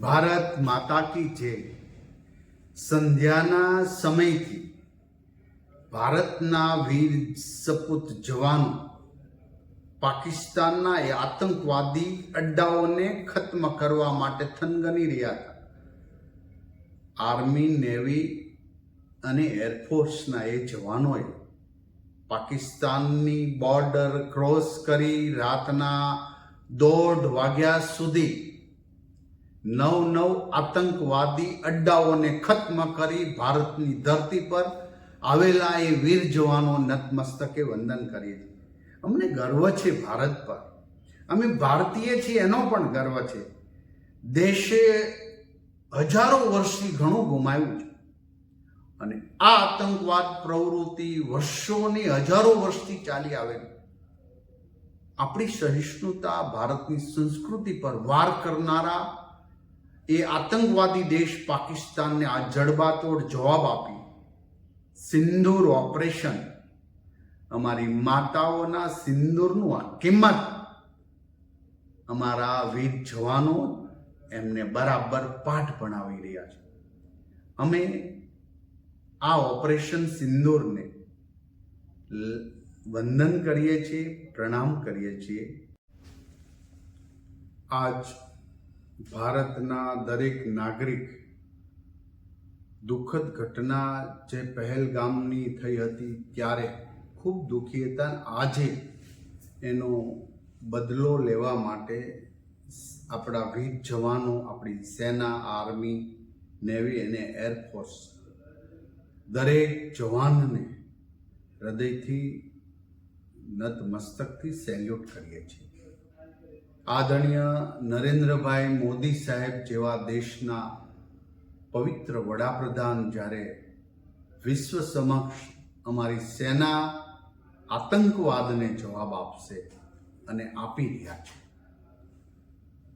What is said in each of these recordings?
ભારત માતા કી જય. સંધ્યાના સમયથી ભારતના વીર સપૂત જવાનો પાકિસ્તાનના એ આતંકવાદી અડ્ડાઓને ખત્મ કરવા માટે થનગની રહ્યા હતા. આર્મી, નેવી અને એરફોર્સના એ જવાનોએ પાકિસ્તાનની બોર્ડર ક્રોસ કરી રાતના દોઢ વાગ્યા સુધી નવ નવ આતંકવાદી અડ્ડાઓને ખત્મ કરી ભારતની ધરતી પર આવેલા એ વીર જવાનો નતમસ્તકે વંદન કરીએ. છીએ અમને ગર્વ છે ભારત પર. અમે ભારતીય છીએ, એનો પણ ગર્વ છે. દેશે હજારો વર્ષથી ઘણું ગુમાવ્યું છે. અને આ આતંકવાદ પ્રવૃત્તિ વર્ષોની હજારો વર્ષથી ચાલી આવેલી આપણી સહિષ્ણુતા ભારતની સંસ્કૃતિ પર વાર કરનારા એ આતંકવાદી દેશ પાકિસ્તાનને આ જડબાતોડ જવાબ આપી. સિંદૂર ઓપરેશન. અમારી માતાઓના સિંદૂરનું આ કિંમત. અમારા વીર જવાનો એમને બરાબર પાઠ ભણાવી રહ્યા છે. અમે આ ઓપરેશન સિંદૂરને વંદન કરીએ છીએ, પ્રણામ કરીએ છીએ. આજ ભારતના દરેક નાગરિક દુઃખદ ઘટના જે પહેલગામની થઈ હતી ત્યારે ખૂબ દુઃખી હતા. આજે એનો બદલો લેવા માટે આપણા વીર જવાનો, આપણી સેના, આર્મી, નેવી અને એરફોર્સ દરેક જવાનને હૃદયથી નતમસ્તકથી સેલ્યુટ કરીએ છીએ. આદરણીય નરેન્દ્રભાઈ મોદી સાહેબ જેવા દેશના પવિત્ર વડાપ્રધાન જ્યારે વિશ્વ સમક્ષ અમારી સેના આતંકવાદને જવાબ આપશે અને આપી રહ્યા છે.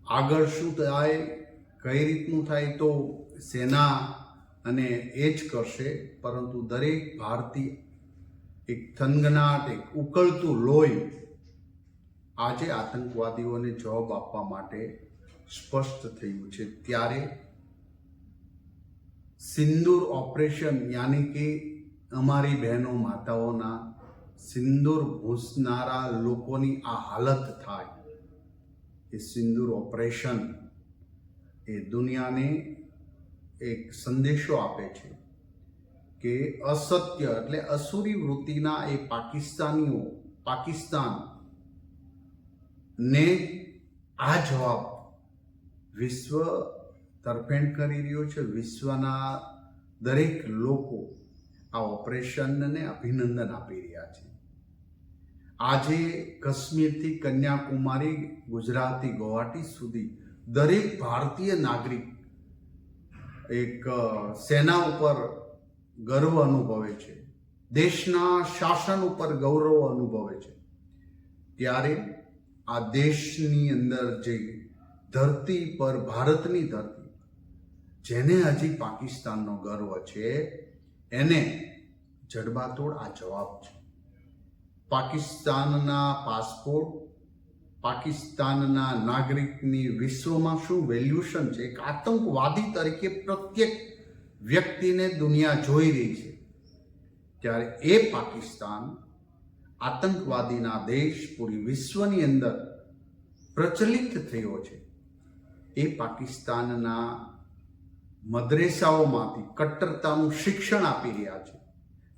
આગળ શું થાય, કઈ રીતનું થાય તો સેના અને એ જ કરશે, પરંતુ દરેક ભારતીય એક થનગનાટ, એક ઉકળતું લોહી આજે આતંકવાદીઓને જવાબ આપવા માટે સ્પષ્ટ થયું છે. ત્યારે સિંદૂર ઓપરેશન યાની કે અમારી બહેનો માતાઓના સિંદૂર ભૂસનારા લોકોની આ હાલત થાય, એ સિંદૂર ઓપરેશન એ દુનિયાને એક સંદેશો આપે છે કે અસત્ય એટલે અસુરી વૃત્તિના એ પાકિસ્તાનીઓ, પાકિસ્તાન ને આ જવાબ વિશ્વ તરફેણ કરી રહ્યો છે. વિશ્વના દરેક લોકો આ ઓપરેશનને અભિનંદન આપી રહ્યા છે. આજે કાશ્મીરથી કન્યાકુમારી ગુજરાતથી ગુવાહાટી સુધી દરેક ભારતીય નાગરિક એક સેના ઉપર ગર્વ અનુભવે છે. દેશના શાસન ઉપર ગૌરવ અનુભવે છે. ત્યારે આ દેશની અંદર જે ધરતી પર, ભારતની ધરતી જેને હજી પાકિસ્તાનનો ગર્વ છે, એને જડબાતોડ આ જવાબ છે. પાકિસ્તાનના પાસપોર્ટ, પાકિસ્તાનના નાગરિકની વિશ્વમાં શું વેલ્યુશન છે? એક આતંકવાદી તરીકે પ્રત્યેક વ્યક્તિને દુનિયા જોઈ રહી છે. ત્યારે એ પાકિસ્તાન આતંકવાદીના દેશ પૂરી વિશ્વની અંદર પ્રચલિત થયો છે. એ પાકિસ્તાનના મદ્રેસાઓમાંથી કટ્ટરતાનું શિક્ષણ આપી રહ્યા છે.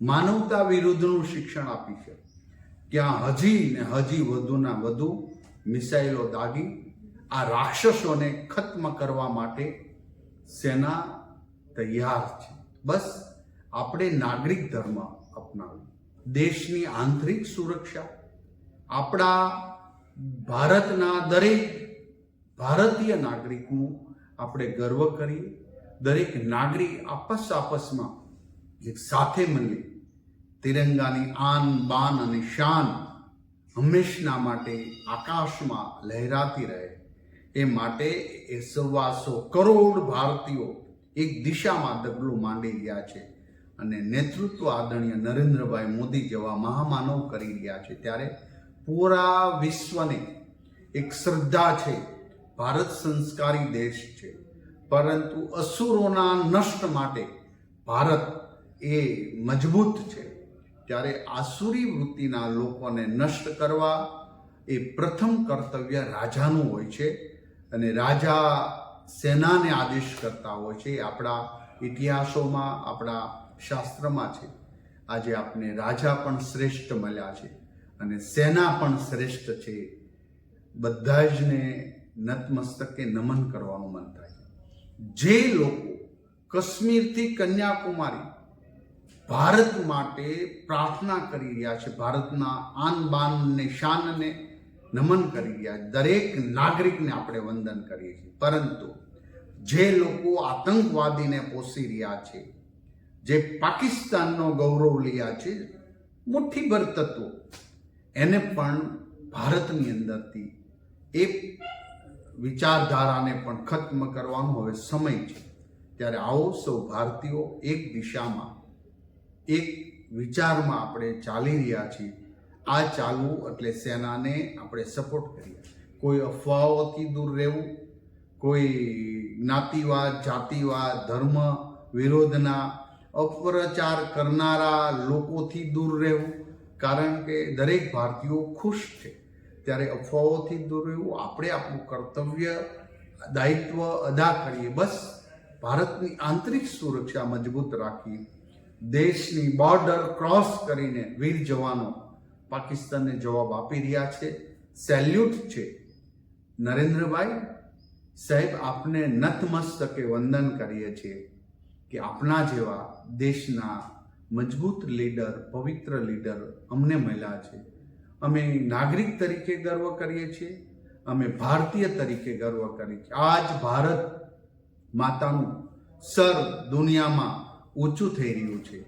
માનવતા વિરુદ્ધનું શિક્ષણ આપી છે. ત્યાં હજી ને હજી વધુના વધુ મિસાઇલો દાગી આ રાક્ષસોને ખત્મ કરવા માટે સેના તૈયાર છે. બસ, આપણે નાગરિક ધર્મ અપનાવ્યું દેશની આંતરિક સુરક્ષા, આપણા ભારતના દરેક ભારતીય નાગરિકનું આપણે ગર્વ કરીએ. દરેક નાગરિક આપસ આપસમાં એક સાથે મળીએ તિરંગાની આન, બાન અને શાન હંમેશના માટે આકાશમાં લહેરાતી રહે. એ માટે એ સવાસો કરોડ ભારતીયો એક દિશામાં ડગલું માંડી રહ્યા છે. અને નેતૃત્વ આદરણીય નરેન્દ્રભાઈ મોદી જેવા મહામાનવ કરી રહ્યા છે. ત્યારે પૂરા વિશ્વને એક શ્રદ્ધા છે. ભારત સંસ્કારી દેશ છે. પરંતુ અસુરોના નષ્ટ માટે ભારત એ મજબૂત છે. ત્યારે આસુરી વૃત્તિના લોકોને નષ્ટ કરવા એ પ્રથમ કર્તવ્ય રાજાનું હોય છે અને રાજા સેનાને આદેશ કરતા હોય છે. આપણા ઇતિહાસોમાં, આપણા શાસ્ત્રમાં છે. આજે આપને રાજા પણ શ્રેષ્ઠ મળ્યા છે અને સેના પણ શ્રેષ્ઠ છે. બધા જ ને નતમસ્તકે નમન કરવાનું મન થાય જે લોકો કાશ્મીરથી કન્યાકુમારી ભારત માટે પ્રાર્થના કરી રહ્યા છે, ભારતના આન બાન ને શાનને નમન કરી રહ્યા દરેક નાગરિકને આપણે વંદન કરીએ છીએ. પરંતુ જે લોકો આતંકવાદીને પોષી રહ્યા છે જે પાકિસ્તાનનો ગૌરવ લીયા છે મુઠ્ઠીભર તત્વો. એને પણ ભારતની અંદરથી એ વિચારધારાને પણ ખત્મ કરવાનો હવે સમય છે. ત્યારે આવો સૌ ભારતીયો એક દિશામાં, એક વિચારમાં આપણે ચાલી રહ્યા છીએ. આ ચાલવું એટલે સેનાને આપણે સપોર્ટ કરીએ. કોઈ અફવાઓથી દૂર રહેવું, કોઈ જ્ઞાતિવાદ, જાતિવાદ, ધર્મ વિરોધના અપપ્રચાર કરનારા લોકોથી દૂર રહેવું, કારણ કે દરેક ભારતીયો ખુશ છે. ત્યારે અફવાઓથી દૂર રહેવું આપણે આપણું કર્તવ્ય, દાયિત્વ અદા કરીએ. બસ ભારતની આંતરિક સુરક્ષા મજબૂત રાખી, દેશની બોર્ડર ક્રોસ કરીને વીર જવાનો પાકિસ્તાનને જવાબ આપી રહ્યા છે. સેલ્યુટ છે. નરેન્દ્રભાઈ સાહેબ, આપને નતમસ્તકે વંદન કરીએ છીએ. કે આપના જેવા દેશના મજબૂત લીડર, પવિત્ર લીડર અમને મળ્યા છે. અમે નાગરિક તરીકે ગર્વ કરીએ છીએ. અમે ભારતીય તરીકે ગર્વ કરીએ છીએ. આજ ભારત માતાનું સર દુનિયામાં ઊંચું થઈ રહ્યું છે.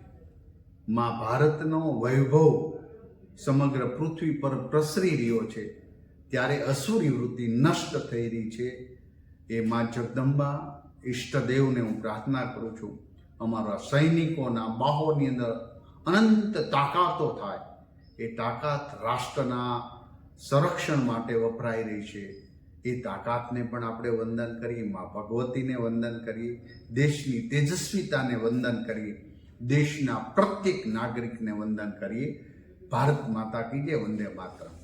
માં ભારતનો વૈભવ સમગ્ર પૃથ્વી પર પ્રસરી રહ્યો છે. ત્યારે અસુરી વૃત્તિ નષ્ટ થઈ રહી છે. એ માં જગદંબા ઈષ્ટદેવને હું પ્રાર્થના કરું છું. અમારા સૈનિકોના બાહોની અંદર અનંત તાકાતો થાય. એ તાકાત રાષ્ટ્રના સંરક્ષણ માટે વપરાઈ રહી છે. એ તાકાતને પણ આપણે વંદન કરીએ, મા ભગવતીને વંદન કરીએ, દેશની તેજસ્વીતાને વંદન કરીએ, દેશના પ્રત્યેક નાગરિકને વંદન કરીએ. ભારત માતા કી જય, વંદે માતરમ.